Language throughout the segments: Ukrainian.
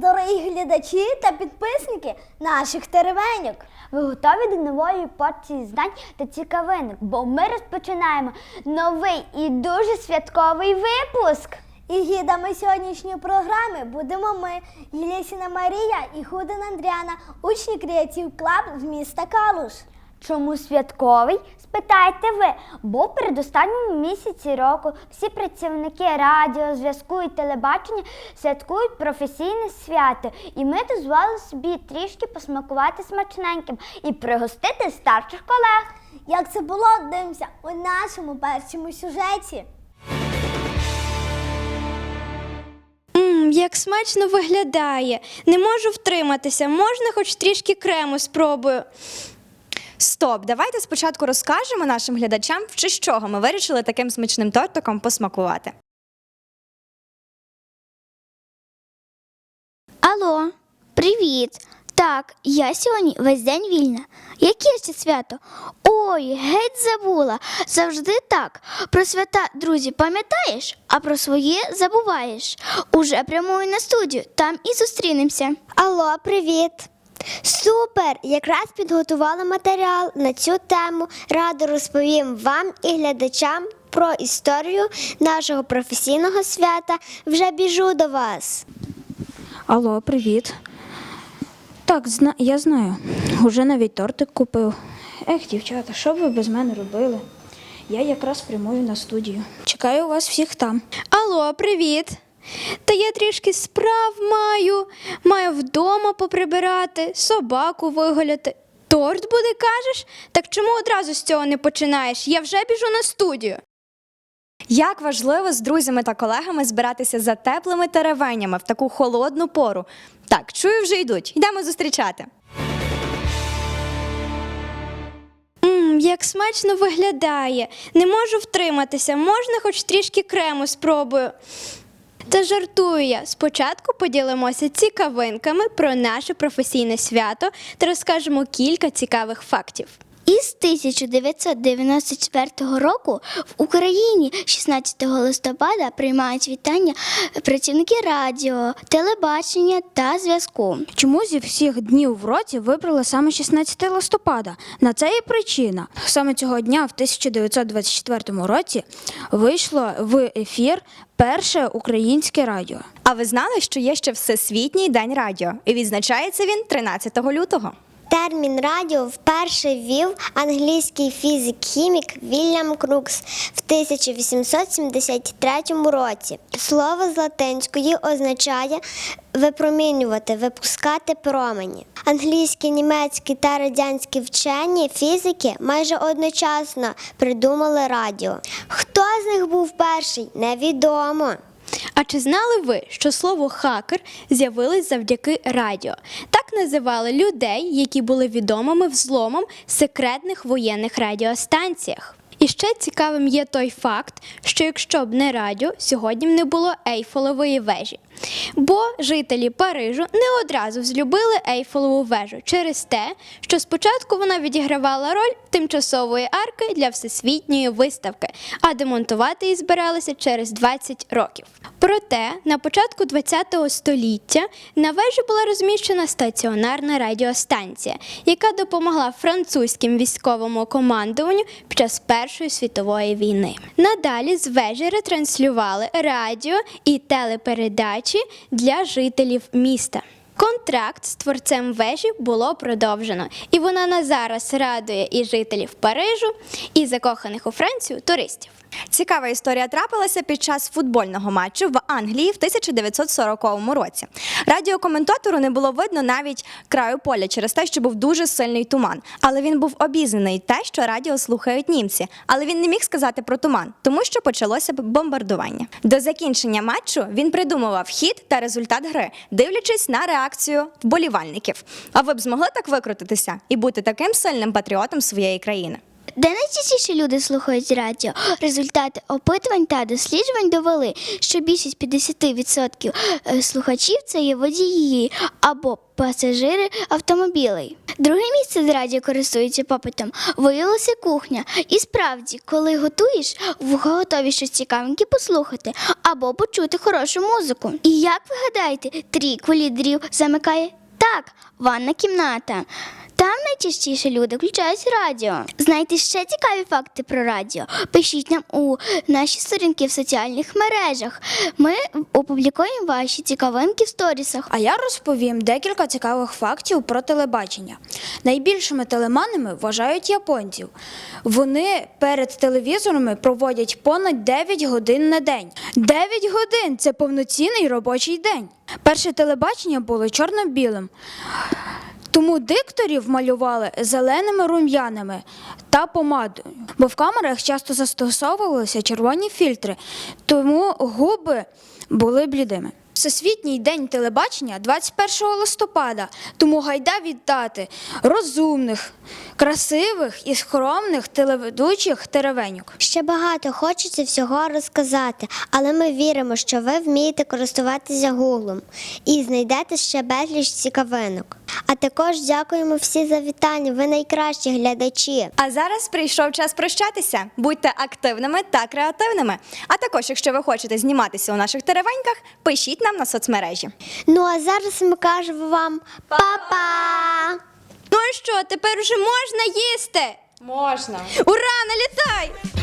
дорогі глядачі та підписники наших теревеньок. Ви готові до нової порції знань та цікавинок, бо ми розпочинаємо новий і дуже святковий випуск. І гідами сьогоднішньої програми будемо ми, Єлісіна Марія і Худин Андріана, учні Креатив Клаб з міста Калуш. Чому святковий? Спитайте ви, бо в передостанньому місяці року всі працівники радіо, зв'язку і телебачення святкують професійне свято, і ми дозволили собі трішки посмакувати смачненьким і пригостити старших колег. Як це було, дивимося у нашому першому сюжеті. Як смачно виглядає. Не можу втриматися. Можна хоч трішки крему спробую. Стоп, давайте спочатку розкажемо нашим глядачам, в честь чого ми вирішили таким смачним тортиком посмакувати. Алло, привіт. Так, я сьогодні весь день вільна. Яке ще свято? Ой, геть забула. Завжди так. Про свята, друзі, пам'ятаєш, а про своє забуваєш. Уже прямую на студію, там і зустрінемося. Алло, привіт! Супер! Якраз підготувала матеріал на цю тему. Радо розповім вам і глядачам про історію нашого професійного свята. Вже біжу до вас. Алло, привіт. Так, зна... я знаю. Уже навіть тортик купив. Ех, дівчата, що б ви без мене робили? Я якраз прямую на студію. Чекаю вас всіх там. Алло, привіт. Та я трішки справ маю. Маю вдома поприбирати, собаку виголяти. Торт буде, кажеш? Так чому одразу з цього не починаєш? Я вже біжу на студію. Як важливо з друзями та колегами збиратися за теплими теревенями в таку холодну пору. Так, чую, вже йдуть. Йдемо зустрічати. Мм, як смачно виглядає. Не можу втриматися. Можна хоч трішки крему спробую. Та жартую я. Спочатку поділимося цікавинками про наше професійне свято та розкажемо кілька цікавих фактів. Із 1994 року в Україні 16 листопада приймають вітання працівники радіо, телебачення та зв'язку. Чому зі всіх днів в році вибрали саме 16 листопада? На це є причина. Саме цього дня, в 1924 році, вийшло в ефір перше українське радіо. А ви знали, що є ще Всесвітній день радіо? І відзначається він 13 лютого. Термін радіо вперше ввів англійський фізик-хімік Вільям Крукс в 1873 році. Слово з латинської означає випромінювати, випускати промені. Англійські, німецькі та радянські вчені фізики майже одночасно придумали радіо. Хто з них був перший, невідомо. А чи знали ви, що слово хакер з'явилось завдяки радіо? Так називали людей, які були відомими взломом секретних воєнних радіостанціях. І ще цікавим є той факт, що якщо б не радіо, сьогодні б не було ейфолової вежі. Бо жителі Парижу не одразу взлюбили Ейфелеву вежу через те, що спочатку вона відігравала роль тимчасової арки для всесвітньої виставки, а демонтувати її збиралися через 20 років. Проте на початку ХХ століття на вежі була розміщена стаціонарна радіостанція, яка допомогла французьким військовому командуванню під час Першої світової війни. Надалі з вежі ретранслювали радіо і телепередачі для жителів міста. Контракт з творцем вежі було продовжено, і вона на зараз радує і жителів Парижу, і закоханих у Францію туристів. Цікава історія трапилася під час футбольного матчу в Англії в 1940 році. Радіокоментатору не було видно навіть краю поля через те, що був дуже сильний туман. Але він був обізнаний те, що радіо слухають німці. Але він не міг сказати про туман, тому що почалося бомбардування. До закінчення матчу він придумував хід та результат гри, дивлячись на реакцію вболівальників. А ви б змогли так викрутитися і бути таким сильним патріотом своєї країни? Де найчастіше люди слухають радіо? Результати опитувань та досліджувань довели, що більшість 50% е, слухачів це є водії або пасажири автомобілей. Друге місце з радіо користується попитом. Виявилася кухня. І справді, коли готуєш, в готові щось цікавеньке послухати або почути хорошу музику. І як ви гадаєте, трійку лідерів замикає так, ванна кімната. Там найчастіше люди включають радіо. Знаєте ще цікаві факти про радіо? Пишіть нам у наші сторінки в соціальних мережах. Ми опублікуємо ваші цікавинки в сторісах. А я розповім декілька цікавих фактів про телебачення. Найбільшими телеманами вважають японців. Вони перед телевізорами проводять понад 9 годин на день. 9 годин це повноцінний робочий день. Перше телебачення було чорно-білим. Тому дикторів малювали зеленими рум'янами та помадою, бо в камерах часто застосовувалися червоні фільтри, тому губи були блідими. Всесвітній день телебачення 21 листопада, тому гайда вітати розумних, красивих і скромних телеведучих теревеньок. Ще багато хочеться всього розказати, але ми віримо, що ви вмієте користуватися гуглом і знайдете ще безліч цікавинок. А також дякуємо всі за вітання. Ви найкращі глядачі. А зараз прийшов час прощатися. Будьте активними та креативними. А також, якщо ви хочете зніматися у наших теревеньках, пишіть нам на соцмережі. Ну а зараз ми кажемо вам па-па! Ну і що, тепер уже можна їсти? Можна. Ура, налітай!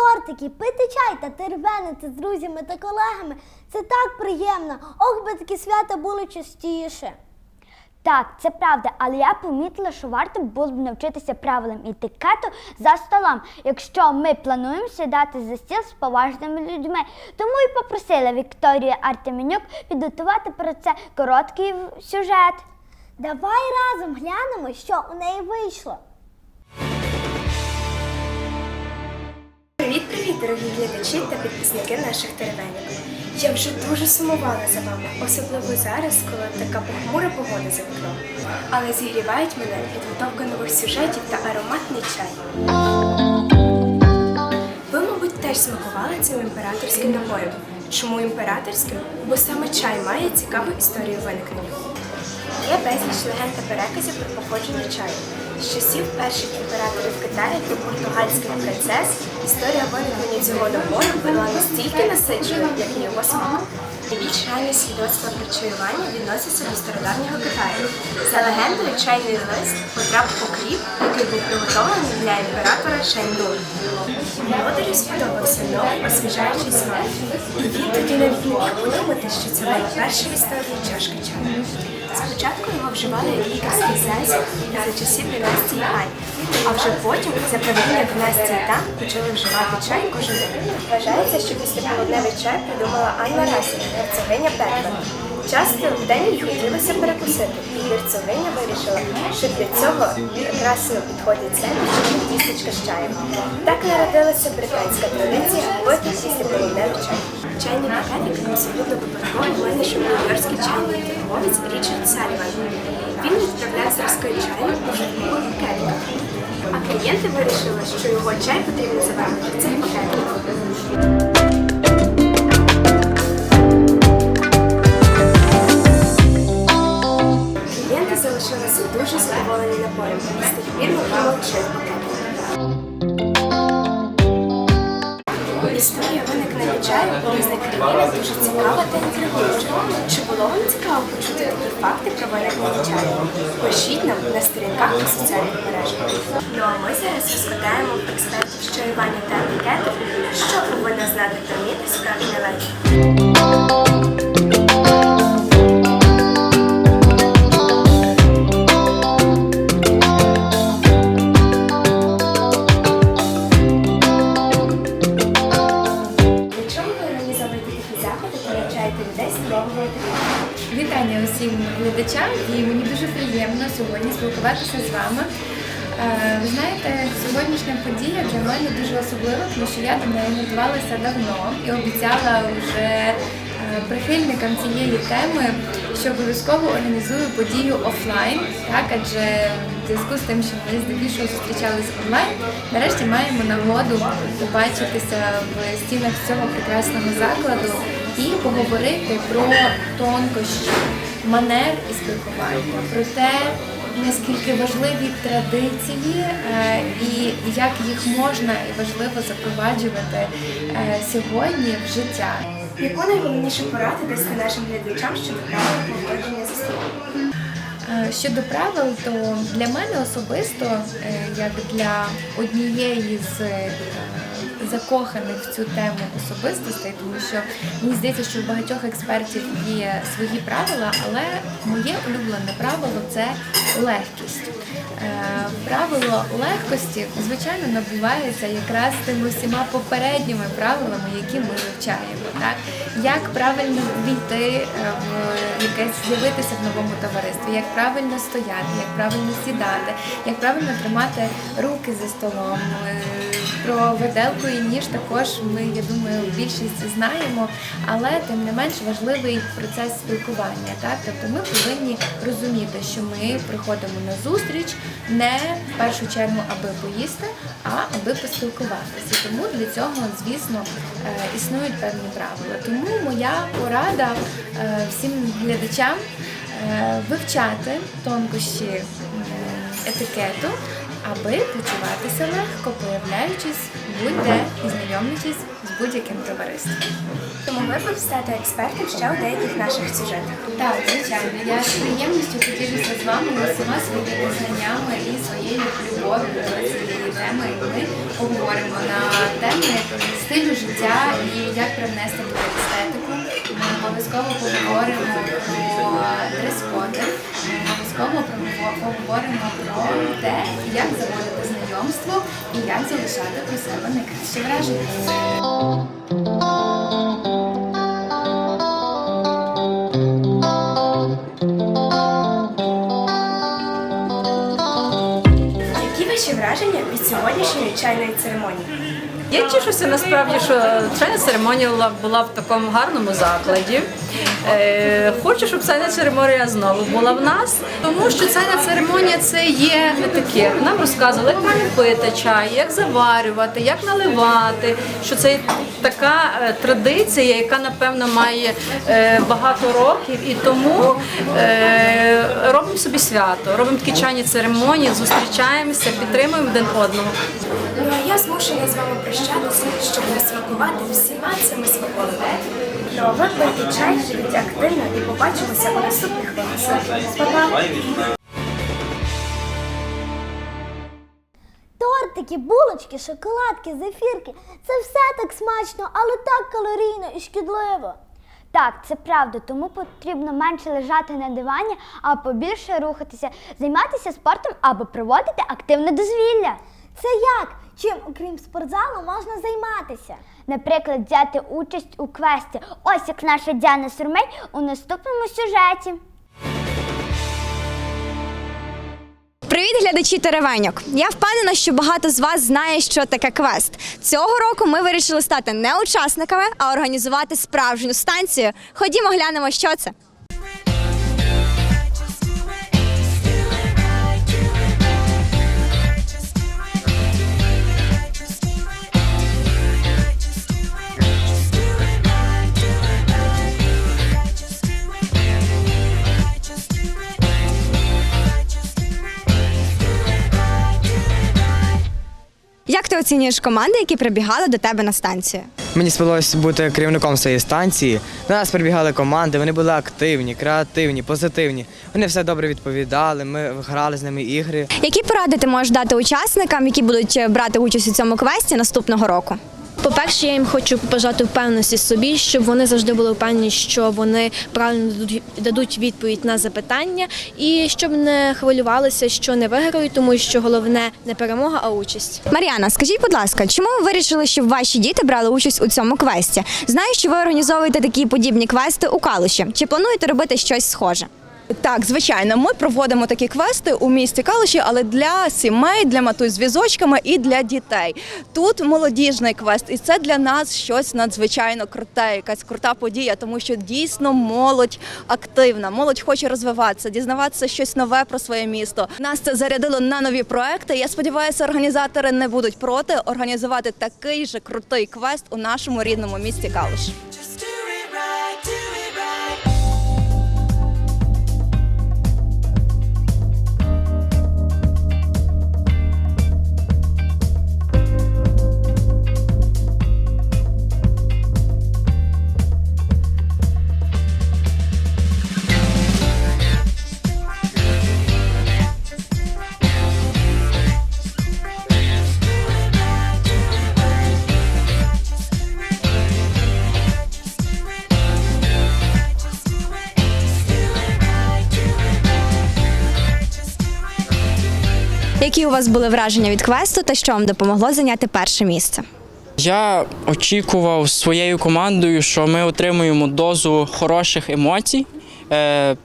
Тортики, пити чай та тервенити з друзями та колегами це так приємно. Ох, би такі свята були частіше. Так, це правда, але я помітила, що варто було б навчитися правилам етикету за столом, якщо ми плануємо сідати за стіл з поважними людьми. Тому і попросила Вікторію Артеменюк підготувати про це короткий сюжет. Давай разом глянемо, що у неї вийшло. Дорогі глядачі та підписники наших теревенів. Я вже дуже сумувала за вами, особливо зараз, коли така похмура погода за вікном. Але зігрівають мене підготовка нових сюжетів та ароматний чай. Ви, мабуть, теж смакували цим імператорським напоєм. Чому імператорським? Бо саме чай має цікаву історію виникнення. Є безліч легенд та переказів про походження чаю. З часів перших імператорів Китаю та португальських принцес історія виникнення цього напою була настільки насичена, як і його смак. Найбільш ранні свідоцтва про чаювання відносяться до стародавнього Китаю. За легендою, чайний лист потрапив у кріп, який був приготовлений для імператора Шенду. Володарю сподобався новий освіжаючий смак. І він тоді навіть не міг подумати, що це найперша в історії чашка чаю. Спочатку його вживали лікарський засіб за часів династії Хань, а вже потім за правління династії Тан почали вживати чай кожен день. Вважається, що після полудневий чай придумала Анна Расі, герцогиня Петра. Часто в день їй хотілося перекусити, і герцогиня вирішила, що для цього прекрасно підходить сендвіч і тістечка з чаєм. Так народилася британська традиція пити після полудневий чай. Чайний пакетик абсолютно випадково винайшов нью-йоркський чайний торговець Річард Саліван. Він відправляв зразки чаю у житлових пакетиках. А клієнти вирішили, що його чай потрібно заварити в цих пакетиках. Клієнти залишилися дуже задоволені напоєм. З тих пір ми п'ємо чай в пакетиках. Історія у різних країнах дуже цікава та інтригуюча. Чи було вам цікаво почути такі факти про виникнення чаю? Пишіть нам на сторінках та соціальних мережах. Ну а ми зараз розкладаємо експертів що Івані та етикету, що повинна знати та вміти справжня леді. Глядачам і мені дуже приємно сьогодні спілкуватися з вами. Е, Ви знаєте, сьогоднішня подія для мене дуже особлива, тому що я до неї готувалася давно і обіцяла вже е, прихильникам цієї теми, що обов'язково організую подію офлайн, так адже в зв'язку з тим, що ми здебільшого зустрічалися онлайн, нарешті маємо нагоду побачитися в стінах цього прекрасного закладу і поговорити про тонкощі, манер і спілкування, про те, наскільки важливі традиції е, і як їх можна і важливо запроваджувати е, сьогодні в життя. Яку найголовнішу пораду дасте нашим глядачам щодо правил поводження за столом? Е, Щодо правил, то для мене особисто, як для однієї з закоханих в цю тему особистостей, тому що мені здається, що у багатьох експертів є свої правила, але моє улюблене правило це легкість. Е, Правило легкості, звичайно, набувається якраз тими всіма попередніми правилами, які ми вивчаємо. Так? Як правильно війти е, в якесь з'явитися в новому товаристві, як правильно стояти, як правильно сідати, як правильно тримати руки за столом. Про виделку і ніж також ми, я думаю, більшість знаємо, але тим не менш важливий процес спілкування. Так? Тобто ми повинні розуміти, що ми приходимо на зустріч не в першу чергу, аби поїсти, а аби поспілкуватися. Тому для цього, звісно, е, існують певні правила. Тому моя порада е, всім глядачам е, вивчати тонкощі етикету, аби почуватися легко, появляючись будь-де і знайомлячись з будь-яким товариством. Тому ви будете стати експертом ще у деяких наших сюжетах. Так, звичайно. Я з приємністю поділюся з вами усіма своїми знаннями і своєю любов'ю до цієї теми. І ми поговоримо на теми стилю життя і як привнести туди естетику. Ми обов'язково поговоримо про дрес-коди. Обов'язково поговоримо про те, як заводити знайомство і як залишати про себе найкраще враження. Які ваші враження від сьогоднішньої чайної церемонії? Я тішуся насправді, що чайна церемонія була в такому гарному закладі. Е, хочу, щоб ця церемонія знову була в нас, тому що ця церемонія це є етикет. Нам розказували, як правильно пити чай, як заварювати, як наливати. Що це така е, традиція, яка напевно має е, багато років, і тому е, робимо собі свято, робимо такі чайні церемонії, зустрічаємося, підтримуємо один одного. Ну я змушена з вами прощатися, щоб не смакувати всіма цими смаколиками. Ну а ви пийте активно і побачимося у наступних випусках. Па-па! Тортики, булочки, шоколадки, зефірки це все так смачно, але так калорійно і шкідливо. Так, це правда, тому потрібно менше лежати на дивані, а побільше рухатися, займатися спортом або проводити активне дозвілля. Це як? Чим, окрім спортзалу, можна займатися? Наприклад, взяти участь у квесті. Ось як наша Діана Сурмей у наступному сюжеті. Привіт, глядачі теревеньок! Я впевнена, що багато з вас знає, що таке квест. Цього року ми вирішили стати не учасниками, а організувати справжню станцію. Ходімо, глянемо, що це. Як ти оцінюєш команди, які прибігали до тебе на станцію? Мені сподобалось бути керівником своєї станції. До нас прибігали команди, вони були активні, креативні, позитивні. Вони все добре відповідали. Ми грали з ними ігри. Які поради ти можеш дати учасникам, які будуть е, брати участь у цьому квесті наступного року? По-перше, я їм хочу побажати впевненості собі, щоб вони завжди були впевнені, що вони правильно дадуть- відповідь на запитання, і щоб не хвилювалися, що не виграють, тому що головне не перемога, а участь. Мар'яна, скажіть, будь ласка, чому ви вирішили, щоб ваші діти брали участь у цьому квесті? Знаю, що ви організовуєте такі подібні квести у Калуші. Чи плануєте робити щось схоже? Так, звичайно, ми проводимо такі квести у місті Калуші, але для сімей, для матусь з візочками і для дітей. Тут молодіжний квест, і це для нас щось надзвичайно круте, якась крута подія, тому що дійсно молодь активна, молодь хоче розвиватися, дізнаватися щось нове про своє місто. Нас це зарядило на нові проекти. Я сподіваюся, організатори не будуть проти організувати такий же крутий квест у нашому рідному місті Калуш. Які у вас були враження від квесту та що вам допомогло зайняти перше місце? Я очікував своєю командою, що ми отримуємо дозу хороших емоцій. Е,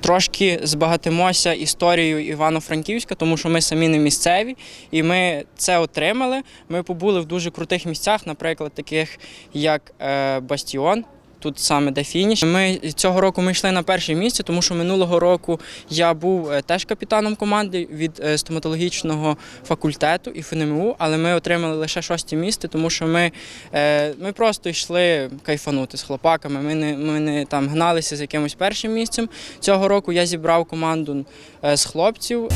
Трошки збагатимося історією Івано-Франківська, тому що ми самі не місцеві, і ми це отримали. Ми побули в дуже крутих місцях, наприклад, таких як е, Бастіон. Тут саме де фініш. Ми цього року ми йшли на перше місце, тому що минулого року я був е, теж капітаном команди від е, стоматологічного факультету і ФНМУ, але ми отримали лише шосте місце, тому що ми, е, ми просто йшли кайфанути з хлопаками. Ми не, ми не там гналися з якимось першим місцем. Цього року я зібрав команду з хлопців.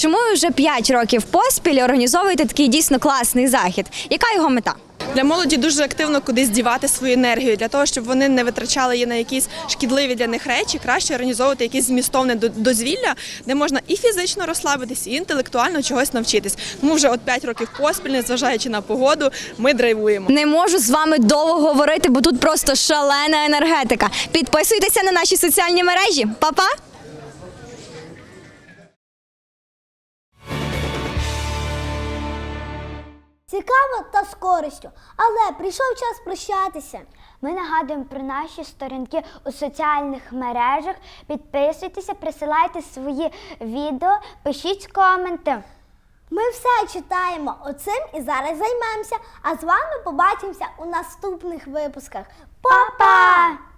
Чому ви вже 5 років поспіль організовуєте такий дійсно класний захід? Яка його мета? Для молоді дуже активно кудись дівати свою енергію для того, щоб вони не витрачали її на якісь шкідливі для них речі. Краще організовувати якесь змістовне до- дозвілля, де можна і фізично розслабитись, і інтелектуально чогось навчитись. Тому вже от 5 років поспіль, незважаючи на погоду, ми драйвуємо. Не можу з вами довго говорити, бо тут просто шалена енергетика. Підписуйтеся на наші соціальні мережі. Па-па! Цікаво та з користю, але прийшов час прощатися. Ми нагадуємо про наші сторінки у соціальних мережах. Підписуйтеся, присилайте свої відео, пишіть коменти. Ми все читаємо оцим і зараз займемося. А з вами побачимося у наступних випусках. Па!